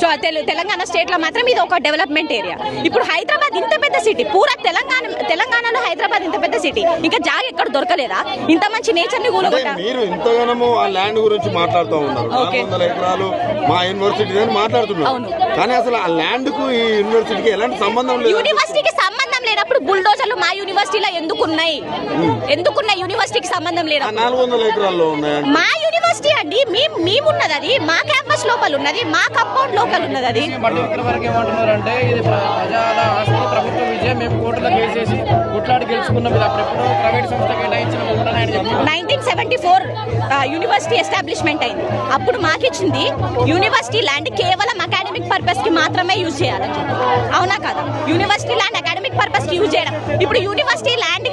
So తెలు తెలంగాణ స్టేట్లో మాత్రం ఇది ఒక డెవలప్మెంట్ ఏరియా ఇప్పుడు హైదరాబాద్ ఇంత పెద్ద సిటీ పూరా తెలంగాణ తెలంగాణలో హైదరాబాద్ ఇంత పెద్ద సిటీ ఇంకా జాగ ఎక్కడ దొరకలేదా? ఇంత మంచి నేచర్ని కూలగొట్ట మీరు ఇంతగానము ఆ ల్యాండ్ గురించి మాట్లాడుతూ ఉన్నారు. వందల ఎకరాలు మా యూనివర్సిటీ అని మాట్లాడుతున్నారు. కానీ అసలు ఆ ల్యాండ్కు ఈ యూనివర్సిటీకి ఎలాంటి సంబంధం లేదు. యూనివర్సిటీకి సంబంధం లేనప్పుడు బుల్డోజర్లు మా యూనివర్సిటీలో ఎందుకున్నాయి? ఎందుకున్నాయి? యూనివర్సిటీకి సంబంధం లేనప్పుడు నాలుగు వందల ఎకరాల్లో ఉన్నాయండి యూనివర్సిటీ అండి. మేము మేమున్నది అది మా క్యాంపస్ లోపల ఉన్నది మా కంపౌండ్ లోపల ఉన్నది అది బట్టి విక్రమార్క ఏమంటున్నారంటే ఇది ప్ర- ప్రజల ఆస్తి ప్రభుత్వ విజయం మేము కోర్టులో కేసేసి కొట్లాడి గెలుచుకున్నాం. ఇది అప్పుడెప్పుడో ప్రైవేట్ సంస్థ కేటాయించిన భూములని ఆయన చెప్తున్నారు nineteen seventy four university establishment అయింది. అప్పుడు మాకిచ్చింది యూనివర్సిటీ ల్యాండ్ కేవలం అకాడమిక్ పర్పస్కి మాత్రమే యూజ్ చెప్పి. అవునా కదా? యూనివర్సిటీ ల్యాండ్ అకాడమిక్ పర్పస్కి యూజ్ చేయడం. ఇప్పుడు యూనివర్సిటీ ల్యాండ్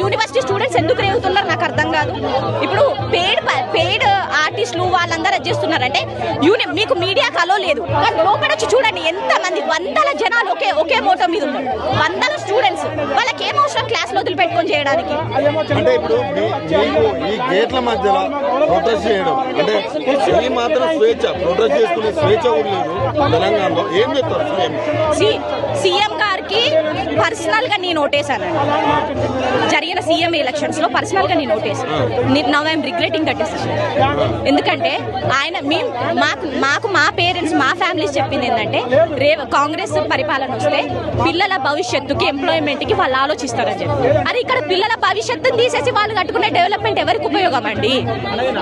యూనివర్సిటీ స్టూడెంట్స్ ఎందుకు రేగుతున్నారు నాకు అర్థం కాదు. ఇప్పుడు పెయిడ్ పెయిడ్ ఆర్టిస్టులు వాళ్ళందరూ చేస్తున్నారంటే యూని మీకు మీడియా కలో లేదు. కానీ లోపల వచ్చి చూడండి ఎంత మంది వందల జనాలు ఒకే ఒకే మోటో మీద ఉన్నారు. వందల స్టూడెంట్స్ వాళ్ళకి ఏం అవసరం క్లాస్లో వదిలిపెట్టుకొని చేయడానికి? అంటే ఇప్పుడు ఈ గేట్ల మధ్యలో ప్రొటెస్ట్ చేయడం అంటే ఈ మాత్రం స్వేచ్ఛ ప్రొటెస్ట్ చేసుకునే స్వేచ్ఛ కూడా లేదు తెలంగాణలో. ఏం చెప్తారు సీఎం? సి- సీఎం గారికి పర్సనల్గా నేను ఓటేసానండి జరిగిన సీఎం ఎలక్షన్స్లో పర్సనల్గా నేను ఓటేసాను now I'm regretting that decision ఎందుకంటే ఆయన మేము మాకు మాకు మా పేరెంట్స్ మా ఫ్యామిలీస్ చెప్పింది ఏంటంటే రేవ కాంగ్రెస్ పరిపాలన వస్తే పిల్లల భవిష్యత్తుకి ఎంప్లాయ్మెంట్కి వాళ్ళు ఆలోచిస్తారని చెప్పి. అది ఇక్కడ పిల్లల భవిష్యత్తుని తీసేసి వాళ్ళు కట్టుకునే డెవలప్మెంట్ ఎవరికి ఉపయోగం అండి?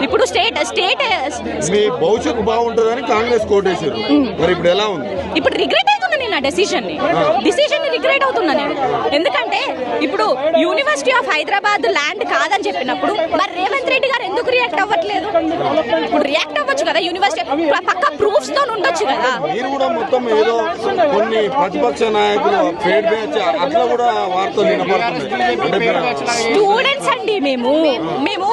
ఇప్పుడు స్టేట్ స్టేట్ మీ భవిష్యత్తు బాగుంటుందని కాంగ్రెస్ కోటేశారు. మరి ఇప్పుడు ఎలా ఉంది? ఇప్పుడు రిగ్రెట్ నేను ఆ డెసిషన్ని. డిసిషన్ని రిగ్రెట్ అవుతున్నా నేను. ఎందుకంటే ఇప్పుడు యూనివర్సిటీ ఆఫ్ హైదరాబాద్ ల్యాండ్ కాదని చెప్పినప్పుడు మరి రేవంత్ రెడ్డి గారు ఎందుకు రియాక్ట్ అవ్వట్లేదు? ఇప్పుడు రియాక్ట్ అవ్వచ్చు కదా యూనివర్సిటీ పక్క ప్రూఫ్స్తో ఉండొచ్చు కదా. మీరు కూడా మొత్తం ఏదో కొన్ని ప్రతిపక్ష నాయకులు ఫేడ్ బ్యాచ్ అట్లా కూడా వార్తలు స్టూడెంట్స్ అండి మేము మేము